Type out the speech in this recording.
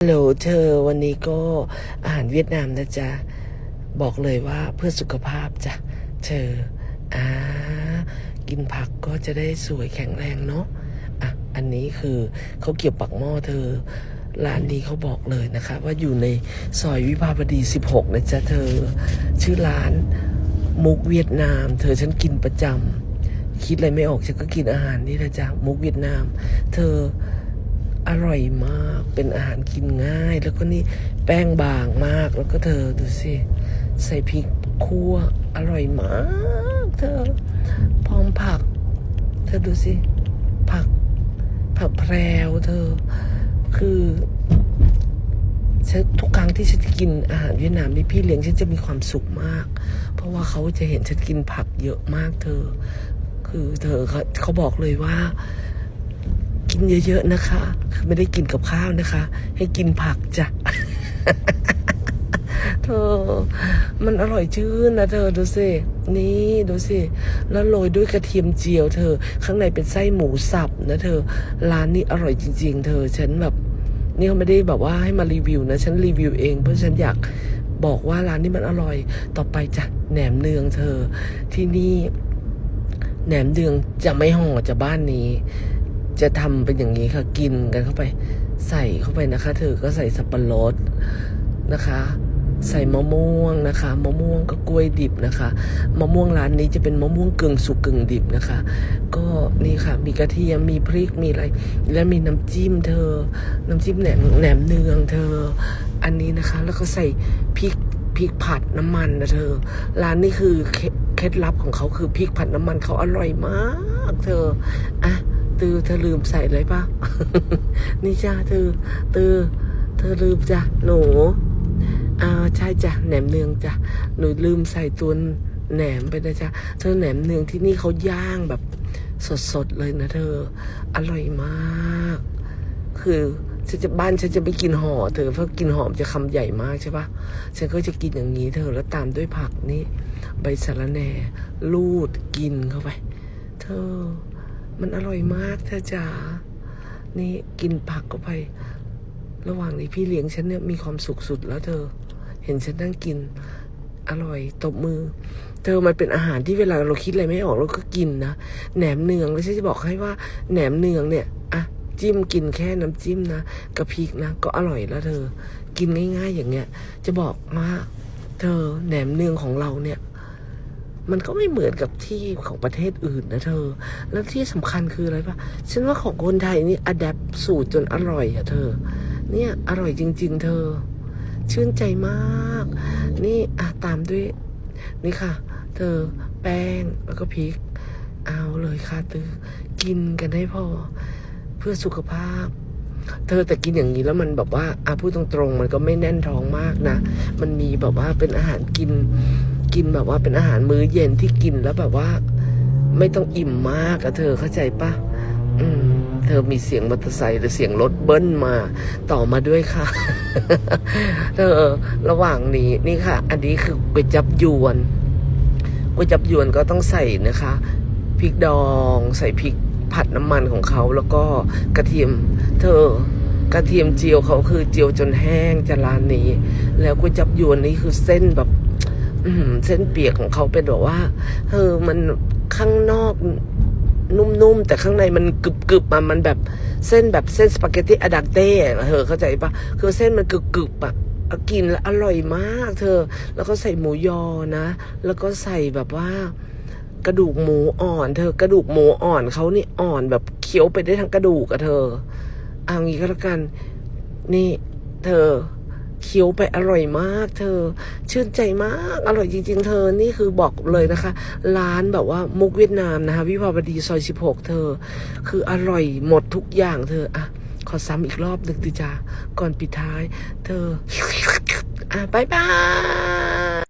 ฮัลโหลเธอวันนี้ก็อาหารเวียดนามนะจ๊ะ บอกเลยว่าเพื่อสุขภาพจ้ะ เธออ่ากินผักก็จะได้สวยแข็งแรงเนาะอะอันนี้คือเขาเกี่ยวปักหม้อเธอ ร้านนี้เขาบอกเลยนะคะ ว่าอยู่ในซอยวิภาวดี 16 นะจ๊ะเธอ ชื่อร้านมุกเวียดนาม เธอฉันกินประจำคิดอะไรไม่ออกฉันก็กินอาหารนี่แหละจ้ะมุกเวียดนาม เธอ อร่อยมาก เป็นอาหารกินง่าย แล้วก็นี่แป้งบางมาก แล้วก็เธอดูสิ ใส่พริกคั่ว อร่อยมาก เธอ พร้อมผัก เธอดูสิ ผัก ผักแพรวเธอ คือฉันทุกครั้งที่ฉันกินอาหารเวียดนามที่พี่เลี้ยงฉันจะมีความสุขมาก เพราะว่าเขาจะเห็นฉันกินผักเยอะมากเธอ คือเธอเขาเขาบอกเลยว่า กินเยอะๆนะคะ คือไม่ได้กินกับข้าวนะคะ ให้กินผักจ้ะเธอ มันอร่อยชื่นนะเธอดูสิ นี่ดูสิ แล้วโรยด้วยกระเทียมเจียวเธอ ข้างในเป็นไส้หมูสับนะเธอ ร้านนี้อร่อยจริง ๆ เธอ ฉันแบบนี่เขาไม่ได้แบบว่าให้มารีวิวนะ ฉันรีวิวเองเพราะฉันอยากบอกว่าร้านนี้มันอร่อย ต่อไปจ้ะแหนมเนืองเธอ ที่นี่แหนมเนืองจะไม่ห่อจากบ้านนี้ จะทำเป็นอย่างนี้ค่ะกินกันเข้าไป ใส่เข้าไปนะคะ เธอก็ใส่สับปะรดนะคะ ใส่มะม่วงนะคะมะม่วงก็กล้วยดิบนะคะมะม่วงร้านนี้จะเป็นมะม่วงกึ่งสุกกึ่งดิบนะคะ ก็นี่ค่ะ มีกระเทียมมีพริกมีอะไร และมีน้ำจิ้มเธอ น้ำจิ้มแหนมแหนมเนืองเธอ อันนี้นะคะ แล้วก็ใส่พริกพริกผัดน้ำมันนะเธอ ร้านนี้คือเคล็ดลับของเขาคือพริกผัดน้ำมันเขาอร่อยมาก เธออะ ตือเธอลืมใส่เลยปะนี่จ้าเธอตือเธอลืมจ้ะหนูอ่าใช่จ้ะแหนมเนืองจ้ะหนูลืมใส่ตัวแหนมไปนะจ๊ะเธอแหนมเนืองที่นี่เขาย่างแบบสดๆเลยนะเธอ อร่อยมาก คือฉันจะบ้านฉันจะไม่กินห่อเธอเพราะกินหอมจะคำใหญ่มากใช่ปะฉันก็จะกินอย่างนี้เธอแล้วตามด้วยผักนี่ใบสะระแหน่ลูดกินเข้าไป เธอ มันอร่อยมากเธอจ๋า นี่กินผักเข้าไป ระหว่างนี้พี่เลี้ยงฉันเนี่ยมีความสุขสุดแล้วเธอ เห็นฉันนั่งกิน อร่อยตบมือ เธอมันเป็นอาหารที่เวลาเราคิดอะไรไม่ออกเราก็กินนะ แหนมเนืองแล้วฉันจะบอกให้ว่าแหนมเนืองเนี่ยอะจิ้มกินแค่น้ำจิ้มนะกับพริกนะก็อร่อยแล้วเธอ กินง่ายๆอย่างเงี้ย จะบอกว่าเธอแหนมเนืองของเราเนี่ย มันก็ไม่เหมือนกับที่ของประเทศอื่นนะเธอ แล้วที่สำคัญคืออะไรปะฉันว่าของคนไทยนี่อัดแอปสูตรจนอร่อยอะเธอ เนี่ยอร่อยจริง ๆ เธอ ชื่นใจมาก นี่อะตามด้วย นี่ค่ะ เธอแป้งแล้วก็พริก เอาเลยค่ะตือ กินกันให้พอ เพื่อสุขภาพเธอแต่กินอย่างนี้แล้วมันแบบว่าอาพูดตรงๆ มันก็ไม่แน่นท้องมากนะ มันมีแบบว่าเป็นอาหารกิน กินแบบว่าเป็นอาหารมื้อเย็นที่กินแล้วแบบว่า ไม่ต้องอิ่มมากอะเธอเข้าใจปะอืม เธอมีเสียงมอเตอร์ไซค์หรือเสียงรถเบิ้ลมา ต่อมาด้วยค่ะ เธอระหว่างนี้นี่ค่ะ อันนี้คือก๋วยจับยวนก๋วยจับยวนก็ต้องใส่นะคะพริกดองใส่พริกผัดน้ำมันของเขาแล้วก็กระเทียม เธอกระเทียมเจียวเขาคือเจียวจนแห้งจะร้านนี้ แล้วก๋วยจับยวนนี่คือเส้นแบบ เส้นเปียกของเขาเป็นแบบว่าเออมันข้างนอกนุ่มๆ แต่ข้างในมันกรึบๆมามันแบบเส้นแบบเส้นสปาเกตตี้อะดักเต้เธอเข้าใจปะคือเส้นมันกรึบๆอะเอากินแล้วอร่อยมาก เธอ แล้วก็ใส่หมูยอนะ แล้วก็ใส่แบบว่ากระดูกหมูอ่อน เธอกระดูกหมูอ่อนเขานี่อ่อนแบบเคี้ยวไปได้ทั้งกระดูกอะเธอเอางี้ก็แล้วกัน นี่ เธอ เคี้ยวไปอร่อยมาก เธอ ชื่นใจมาก อร่อยจริง ๆ เธอ นี่คือบอกเลยนะคะ ร้านแบบว่ามุกเวียดนามนะคะ วิภาวดีซอย 16 เธอ คืออร่อยหมดทุกอย่างเธออะขอซ้ำอีกรอบหนึ่งติจ้าก่อนปิดท้าย เธอ อะบายบาย